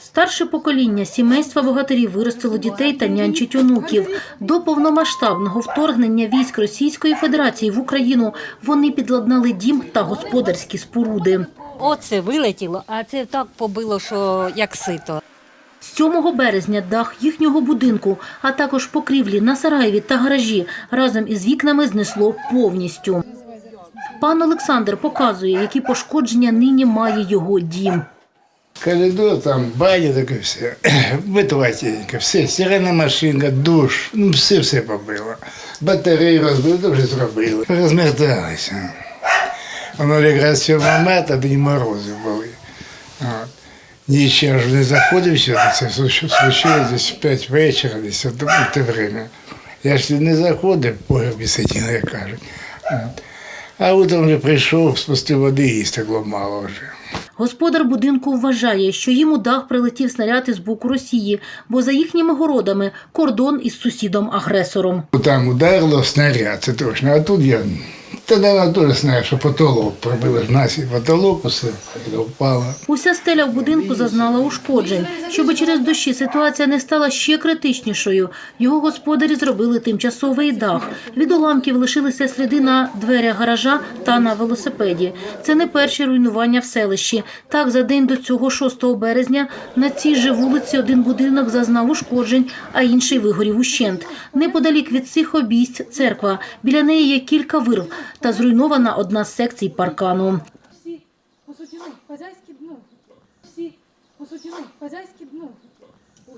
Старше покоління сімейства богатирів виростило дітей та нянчить онуків. До повномасштабного вторгнення військ Російської Федерації в Україну вони підладнали дім та господарські споруди. Оце вилетіло, а це так побило, що як сито. 7 березня дах їхнього будинку, а також покрівлі на сараєві та гаражі разом із вікнами знесло повністю. Пан Олександр показує, які пошкодження нині має його дім. Коридор, там баня таке все. Витратенько, все, стиральна машинка, душ, ну все все побило. Батареї розбили, то вже зробили. Розмерталися. Воно якраз 7 марта, дні морози були. От. Ніч я ж не заходив сюди, все случилось десь в 5 вечора, десь ну, те время. Я ж не заходив, в погребі сиділи, як кажуть. От. А утром вже прийшов, спустив води і стекло мало вже. Господар будинку вважає, що їм у дах прилетів снаряд із боку Росії, бо за їхніми городами кордон із сусідом-агресором. Там ударило снаряд, це точно. А тут я та вона теж знаю, що потолок пробили ж нас і потолок, усе і впало. Уся стеля в будинку зазнала ушкоджень. Щоби через дощі ситуація не стала ще критичнішою, його господарі зробили тимчасовий дах. Від уламків лишилися сліди на дверях гаража та на велосипеді. Це не перші руйнування в селищі. Так, за день до цього, 6 березня, на цій же вулиці один будинок зазнав ушкоджень, а інший вигорів ущент. Неподалік від цих обійсть церква. Біля неї є кілька вирв та зруйнована одна з секцій паркану. всі по суті, ну, дно. Всі по суті, ну, дно.